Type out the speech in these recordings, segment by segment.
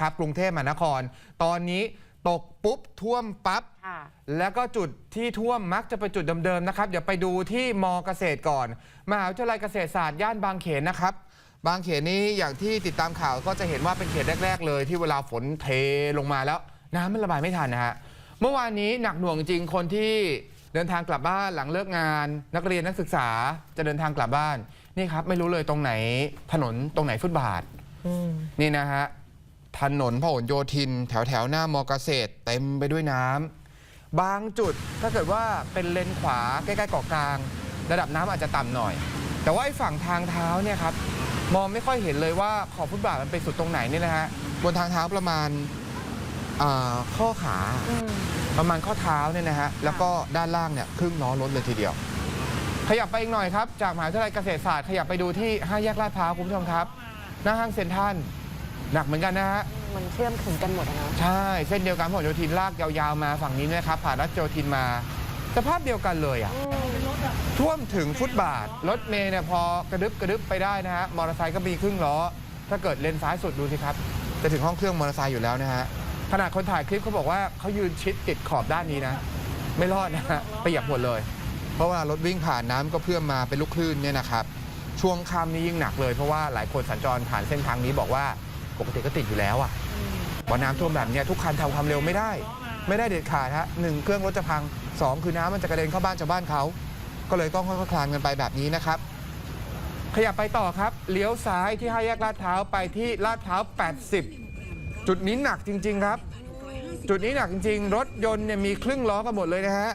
ครับกรุงเทพมหานคร ตอนนี้ตกปุ๊บท่วมปั๊บค่ะแล้วก็จุดที่ท่วมมักจะเป็นจุดเดิมๆนะครับ เดี๋ยวไปดูที่มเกษตรก่อน มหาวิทยาลัยเกษตรศาสตร์ย่านบางเขนนะครับ บางเขนนี้อย่างที่ติดตามข่าวก็จะเห็นว่าเป็นเขตแรก ๆ เลย ที่เวลาฝนเทลงมาแล้ว น้ำมันระบายไม่ทันนะฮะเมื่อวานนี้หนักหน่วงจริงคนที่เดินทางกลับบ้านหลังเลิกงาน นักเรียนนักศึกษาจะเดินทางกลับบ้านนี่ครับไม่รู้เลยตรงไหนถนนตรงไหนฟุตบาทนี่นะฮะ ถนนพหลโยธิน แถวแถวๆหน้ามอเกษตร เต็มไปด้วยน้ำบางจุดถ้าเกิดว่าเป็นเลนขวาใกล้ๆเกาะกลาง ระดับน้ำอาจจะต่ำหน่อย แต่ว่าไอ้ฝั่งทางเท้าเนี่ยครับมองไม่ค่อยเห็นเลยว่าขอบฟุตบาทมันไปสุดตรงไหนนี่นะฮะบนทางเท้าประมาณอ่าข้อขาประมาณข้อเท้าเนี่ยนะฮะแล้วก็ด้านล่างเนี่ยครึ่งล้อรถเลยทีเดียว ขยับไปอีกหน่อยครับ จากมหาวิทยาลัยเกษตรศาสตร์ขยับไปดูที่ห้าแยกลาดพร้าวคุณผู้ชมครับ หน้าห้างเซ็นทรัล หนักเหมือนกันนะฮะ มันเชื่อมถึงกันหมดอะเนาะใช่ เส้นเดียวกันพหลโยธินลากยาวๆมาฝั่งนี้เนะครับ ผ่านรัชโยธินมา สภาพเดียวกันเลยอะ ท่วมถึงฟุตบาท รถเมย์เนี่ยพอกระดึบกระดึบไปได้นะฮะ มอเตอร์ไซค์ก็มีครึ่งล้อ ถ้าเกิดเลนซ้ายสุดดูสิครับ จะถึงห้องเครื่องมอเตอร์ไซค์อยู่แล้วนะฮะ ขนาดคนถ่ายคลิปเขาบอกว่าเขายืนชิดติดขอบด้านนี้นะ ไม่รอดนะฮะเปียกหมดเลย เพราะว่ารถวิ่งผ่านน้ำก็เพื่อมมาเป็นลูกคลื่นเนี่ยนะครับ ช่วงค่ำนี้ยิ่งหนักเลยเพราะว่าหลายคนสัญจรผ่านเส้นทางนี้บอกว่า ปกติก็ติดอยู่แล้วอะพอน้ำท่วมแบบเนี้ยทุกคันทำความเร็วไม่ได้ ไม่ได้เด็ดขาดฮะหนึ่งเครื่องรถจะพังสองคือน้ำมันจะกระเด็นเข้าบ้านชาวบ้านเขา ก็เลยต้องค่อยๆคลานกันไปแบบนี้นะครับ ขยับไปต่อครับ เลี้ยวซ้ายที่ห้าแยกลาดพร้าวไปที่ลาดพร้าว 80 จุดนี้หนักจริง ๆ ครับ จุดนี้หนักจริง ๆ รถยนต์เนี่ยมีครึ่งล้อกันหมดเลยนะฮะ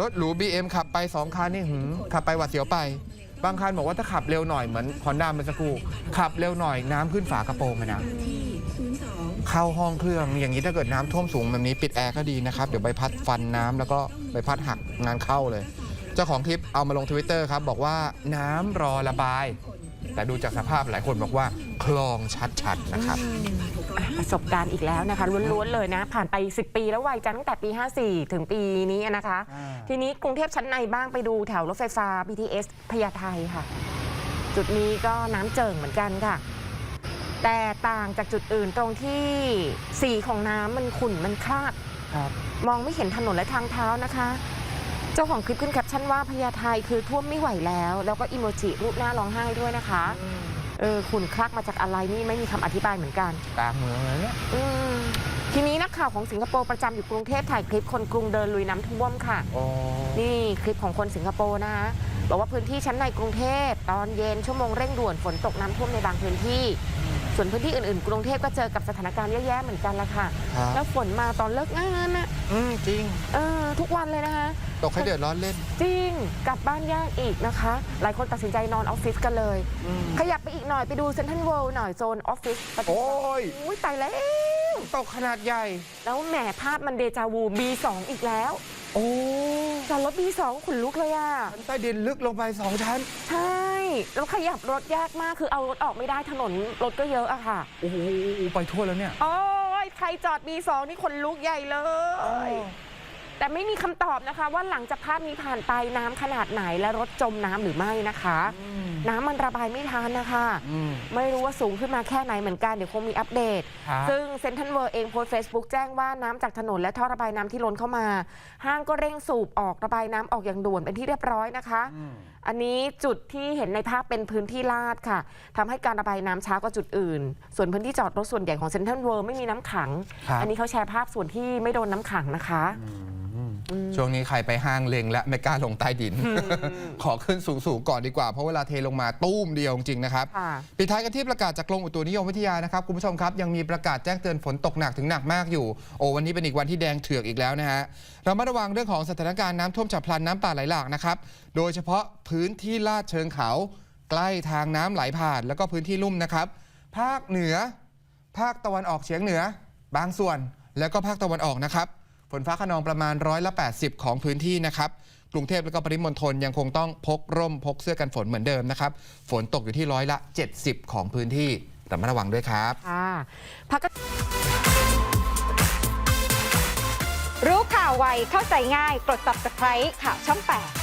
รถหรู BM ขับไป 2คันนี่หืมขับไปหวัดเสียวไป บางคันบอกว่าถ้าขับเร็วหน่อยเหมือนฮอนด้าเมื่อสักครู่ขับเร็วหน่อยน้ำขึ้นฝากระโปรงเลยนะ เข้าห้องเครื่องอย่างนี้ถ้าเกิดน้ำท่วมสูงแบบนี้ปิดแอร์ก็ดีนะครับ เดี๋ยวใบพัดฟันน้ำแล้วก็ใบพัดหักงานเข้าเลย เจ้าของคลิปเอามาลงทวิตเตอร์ครับ บอกว่าน้ำรอระบาย แต่ดูจากสภาพหลายคนบอกว่าคลองชัดๆนะครับ อะประสบการณ์อีกแล้วนะคะล้วนๆเลยนะ ผ่านไป 10 ปีแล้ววัยจังตั้งแต่ปี 54 ถึงปีนี้นะคะ อ่า ทีนี้กรุงเทพชั้นในบ้างไปดูแถวรถไฟฟ้า BTS พญาไทค่ะ จุดนี้ก็น้ำเจิ่งเหมือนกันค่ะ แต่ต่างจากจุดอื่นตรงที่สีของน้ำมันขุ่นมันคลาด ครับ มองไม่เห็นถนนและทางเท้านะคะ เจ้าของคลิปขึ้นแคปชั่นว่าพญาไทคือท่วมไม่ไหวแล้ว แล้วก็อิโมจิรูปหน้าร้องไห้ด้วยนะคะเออขุ่นคลักมาจากอะไรนี่ไม่มีคำอธิบายเหมือนกันกลางเมืองเลยเนี่ยอืมทีนี้นักข่าวของสิงคโปร์ประจำอยู่กรุงเทพถ่ายคลิปคนกรุงเดินลุยน้ำท่วมค่ะ โอ้นี่คลิปของคนสิงคโปร์นะคะบอกว่าพื้นที่ชั้นในกรุงเทพตอนเย็นชั่วโมงเร่งด่วนฝนตกน้ำท่วมในบางพื้นที่ ส่วนพื้นที่อื่นๆ กรุงเทพก็เจอกับสถานการณ์แย่ๆเหมือนกันละค่ะ ครับ แล้วฝนมาตอนเลิกงานน่ะอืมจริง เออทุกวันเลยนะคะ ตกให้เดือดร้อนเล่น จริงกลับบ้านยากอีกนะคะ หลายคนตัดสินใจนอนออฟฟิศกันเลย ขยับไปอีกหน่อยไปดูเซ็นทรัลเวิลด์หน่อยโซนออฟฟิศโอ้ย อุ้ยตายแล้ว ตกขนาดใหญ่ แล้วแหมภาพมันเดจาวู B2 อีกแล้วโอ้จอดรถ B2 ขนลุกเลยอะชั้นใต้ดินลึกลงไปสองชั้น ใช่ แล้วขยับรถยากมากคือเอารถออกไม่ได้ถนนรถก็เยอะอะค่ะ โอ้โหไปทั่วแล้วเนี่ยโอ้ยใครจอด B2 นี่ขนลุกใหญ่เลย แต่ไม่มีคำตอบนะคะ ว่าหลังจากภาพนี้ผ่านไปน้ำขนาดไหนและรถจมน้ำหรือไม่นะคะ น้ำมันระบายไม่ทันนะคะ อืม ไม่รู้ว่าสูงขึ้นมาแค่ไหนเหมือนกัน เดี๋ยวคงมีอัปเดต ครับ ซึ่งเซนทันเวอร์เองโพสเฟซบุ๊กแจ้งว่าน้ำจากถนนและท่อระบายน้ำที่ล้นเข้ามา ห้างก็เร่งสูบออกระบายน้ำออกอย่างด่วนเป็นที่เรียบร้อยนะคะอันนี้จุดที่เห็นในภาพเป็นพื้นที่ลาดค่ะทำให้การระบายน้ำช้ากว่าจุดอื่น ส่วนพื้นที่จอดรถส่วนใหญ่ของเซนทันเวิร์ไม่มีน้ำขัง ครับ อันนี้เขาแชร์ภาพส่วนที่ไม่โดนน้ำขังนะคะ ช่วงนี้ใครไปห้างเลงและไม่กล้าลงใต้ดิน ขอขึ้นสูงๆก่อนดีกว่า เพราะเวลาเทลงมาตู้มเดียวจริงๆนะครับค่ะปิดท้ายกันที่ประกาศจากกรมอุตุนิยมวิทยานะครับ คุณผู้ชมครับ ยังมีประกาศแจ้งเตือนฝนตกหนักถึงหนักมากอยู่ โอ้วันนี้เป็นอีกวันที่แดงเถือกอีกแล้วนะฮะเรามาระวังเรื่องของสถานการณ์น้ำท่วมฉับพลันน้ำป่าไหลหลากนะครับโดยเฉพาะพื้นที่ลาดเชิงเขาใกล้ทางน้ำไหลผ่าน แล้วก็พื้นที่ลุ่มนะครับ ภาคเหนือ ภาคตะวันออกเฉียงเหนือ บางส่วนแล้วก็ภาคตะวันออกนะครับ ฝนฟ้าขนองประมาณร้อยละ 80 ของพื้นที่นะครับกรุงเทพและก็ปริมณฑลยังคงต้องพกร่มพกเสื้อกันฝนเหมือนเดิมนะครับ ฝนตกอยู่ที่ร้อยละ 70 ของพื้นที่ระมัดระวังด้วยครับค่ะพักรู้ข่าวไวเข้าใจง่ายกด subscribe ข่าวช่อง 8